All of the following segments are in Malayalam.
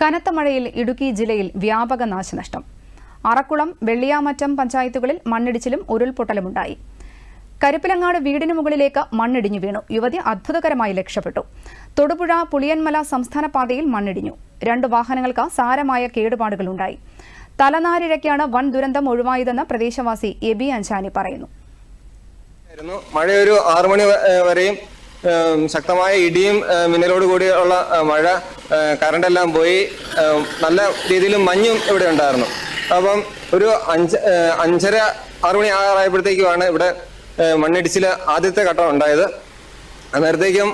കനത്ത മഴയിൽ ഇടുക്കി ജില്ലയിൽ വ്യാപക നാശനഷ്ടം. അറക്കുളം വെള്ളിയാമറ്റം പഞ്ചായത്തുകളിൽ മണ്ണിടിച്ചിലും ഉരുൾപൊട്ടലുമുണ്ടായി കരിപ്പിലങ്ങാട് വീടിന് മുകളിലേക്ക് മണ്ണിടിഞ്ഞു വീണു. യുവതി അത്ഭുതകരമായി രക്ഷപ്പെട്ടു. തൊടുപുഴ പുളിയന്മല സംസ്ഥാന പാതയിൽ മണ്ണിടിഞ്ഞു. രണ്ട് വാഹനങ്ങൾക്ക് സാരമായ കേടുപാടുകളുണ്ടായി തലനാരിഴയ്ക്കാണ് വൻ ദുരന്തം ഒഴിവായതെന്ന് പ്രദേശവാസി എബി അഞ്ചാനി പറയുന്നു. ആയിരുന്നു. മഴ ഒരു ആറുമണി വരെയും ശക്തമായ ഇടിയും മിന്നലോട് കൂടിയുള്ള മഴ കറണ്ടെല്ലാം പോയി. നല്ല രീതിയിൽ മഞ്ഞും ഇവിടെ ഉണ്ടായിരുന്നു. അപ്പം ഒരു അഞ്ച് അഞ്ചര ആറു മണി ആറായപ്പോഴത്തേക്കുമാണ് ഇവിടെ മണ്ണിടിച്ചിൽ ആദ്യത്തെ ഘട്ടം ഉണ്ടായത്. അന്നേരത്തേക്കും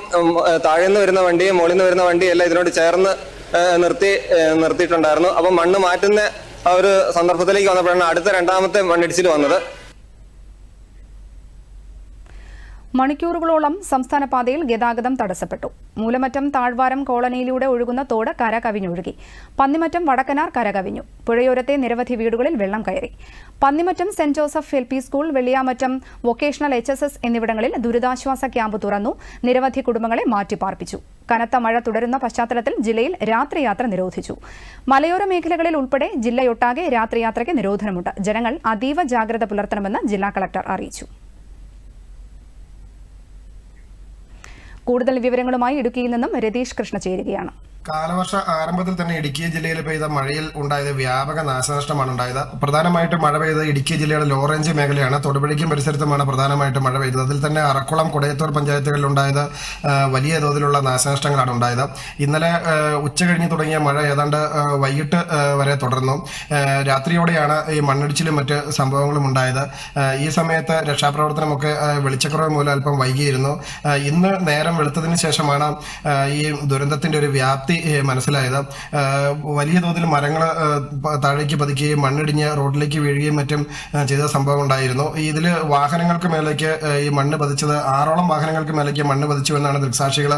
താഴെ നിന്ന് വരുന്ന വണ്ടിയും മുകളിൽ നിന്ന് വരുന്ന വണ്ടിയും എല്ലാം ഇതിനോട് ചേർന്ന് നിർത്തി നിർത്തിയിട്ടുണ്ടായിരുന്നു. അപ്പം മണ്ണ് മാറ്റുന്ന ആ ഒരു സന്ദർഭത്തിലേക്ക് വന്നപ്പോഴാണ് അടുത്ത രണ്ടാമത്തെ മണ്ണിടിച്ചിൽ വന്നത്. മണിക്കൂറുകളോളം സംസ്ഥാന പാതയിൽ ഗതാഗതം തടസ്സപ്പെട്ടു. മൂലമറ്റം താഴ്വാരം കോളനിയിലൂടെ ഒഴുകുന്ന തോട് കര കവിഞ്ഞൊഴുകി പന്നിമറ്റം വടക്കനാർ കര കവിഞ്ഞു പുഴയോരത്തെ നിരവധി വീടുകളിൽ വെള്ളം കയറി. Pannimattom saint Joseph L P school Velliyamattom vocational H S S എന്നിവിടങ്ങളിൽ ദുരിതാശ്വാസ ക്യാമ്പ് തുറന്നു. നിരവധി കുടുംബങ്ങളെ മാറ്റിപ്പാർപ്പിച്ചു. കനത്ത മഴ തുടരുന്ന പശ്ചാത്തലത്തിൽ ജില്ലയിൽ രാത്രിയാത്ര നിരോധിച്ചു. മലയോര മേഖലകളിൽ ഉൾപ്പെടെ ജില്ലയൊട്ടാകെ രാത്രിയാത്രയ്ക്ക് നിരോധനമുണ്ട്. ജനങ്ങൾ അതീവ ജാഗ്രത പുലർത്തണമെന്ന് ജില്ലാ കളക്ടർ അറിയിച്ചു. കൂടുതൽ വിവരങ്ങളുമായി ഇടുക്കിയിൽ നിന്നും രതീഷ് കൃഷ്ണ ചേരുകയാണ്. കാലവർഷ ആരംഭത്തിൽ തന്നെ ഇടുക്കി ജില്ലയിൽ പെയ്ത മഴയിൽ ഉണ്ടായത് വ്യാപക നാശനഷ്ടമാണ് ഉണ്ടായത്. പ്രധാനമായിട്ടും മഴ പെയ്ത ഇടുക്കി ജില്ലയുടെ ലോറേഞ്ച് മേഖലയാണ് തൊടുപുഴയ്ക്കും പരിസരത്തുമാണ് പ്രധാനമായിട്ടും മഴ പെയ്തത്. അതിൽ തന്നെ അറക്കുളം കൊടയത്തൂർ പഞ്ചായത്തുകളിൽ ഉണ്ടായത് വലിയ തോതിലുള്ള നാശനഷ്ടങ്ങളാണ് ഉണ്ടായത്. ഇന്നലെ ആ, ഉച്ച കഴിഞ്ഞ് തുടങ്ങിയ മഴ ഏതാണ്ട് വൈകിട്ട് വരെ തുടർന്നു. രാത്രിയോടെയാണ് ഈ മണ്ണിടിച്ചിലും മറ്റ് സംഭവങ്ങളും ഉണ്ടായത്. ഈ സമയത്ത് രക്ഷാപ്രവർത്തനമൊക്കെ വെളിച്ചക്കുറവ് മൂലം അല്പം വൈകിയിരുന്നു. ഇന്ന് നേരം വെളുത്തതിന് ശേഷമാണ് ഈ ദുരന്തത്തിന്റെ ഒരു വ്യാപ്തി മനസ്സിലായത്. വലിയ തോതിൽ മരങ്ങൾ താഴേക്ക് പതിക്കുകയും മണ്ണിടിഞ്ഞ് റോഡിലേക്ക് വീഴുകയും മറ്റും ചെയ്ത സംഭവം ഉണ്ടായിരുന്നു. ഇതിൽ വാഹനങ്ങൾക്ക് മേലേക്ക് ഈ മണ്ണ് പതിച്ചത് ആറോളം വാഹനങ്ങൾക്ക് മേലേക്ക് മണ്ണ് പതിച്ചു എന്നാണ് ദൃക്സാക്ഷികൾ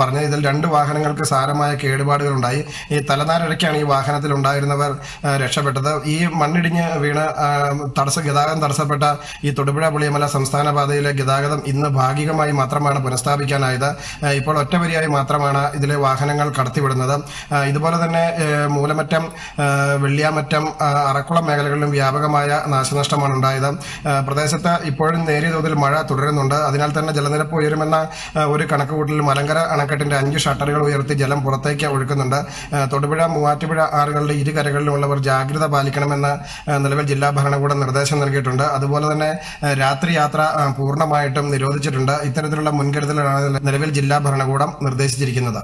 പറഞ്ഞത്. ഇതിൽ രണ്ട് വാഹനങ്ങൾക്ക് സാരമായ കേടുപാടുകൾ ഉണ്ടായി ഈ തലനാരിഴയ്ക്കാണ് ഈ വാഹനത്തിൽ ഉണ്ടായിരുന്നവർ രക്ഷപ്പെട്ടത്. ഈ മണ്ണിടിഞ്ഞ് വീണ് തടസ്സ ഗതാഗതം തടസ്സപ്പെട്ട ഈ തൊടുപുഴ പുളിയമല സംസ്ഥാന പാതയിലെ ഗതാഗതം ഇന്ന് ഭാഗികമായി മാത്രമാണ് പുനഃസ്ഥാപിക്കാനായത്. ഇപ്പോൾ ഒറ്റവരിയായി മാത്രമാണ് ഇതിലെ വാഹനങ്ങൾ കടത്തിവിടുന്നത് ഇതുപോലെ തന്നെ മൂലമറ്റം വെള്ളിയാമറ്റം അറക്കുളം മേഖലകളിലും വ്യാപകമായ നാശനഷ്ടമാണ് ഉണ്ടായത്. പ്രദേശത്ത് ഇപ്പോഴും നേരിയ തോതിൽ മഴ തുടരുന്നുണ്ട്. അതിനാൽ തന്നെ ജലനിരപ്പ് ഉയരുമെന്ന ഒരു കണക്കുകൂട്ടലിൽ മലങ്കര അണക്കെട്ടിന്റെ അഞ്ച് ഷട്ടറുകൾ ഉയർത്തി ജലം പുറത്തേക്ക് ഒഴുക്കുന്നുണ്ട്. തൊടുപുഴ മൂവാറ്റുപുഴ ആറുകളുടെ ഇരു കരകളിലുമുള്ളവർ ജാഗ്രത പാലിക്കണമെന്ന് നിലവിൽ ജില്ലാ ഭരണകൂടം നിർദ്ദേശം നൽകിയിട്ടുണ്ട്. അതുപോലെ തന്നെ രാത്രി യാത്ര പൂർണമായിട്ടും നിരോധിച്ചിട്ടുണ്ട്. ഇത്തരത്തിലുള്ള മുൻകരുതലാണ് നിലവിൽ ജില്ലാ ഭരണകൂടം നിർദ്ദേശിച്ചിരിക്കുന്നത്.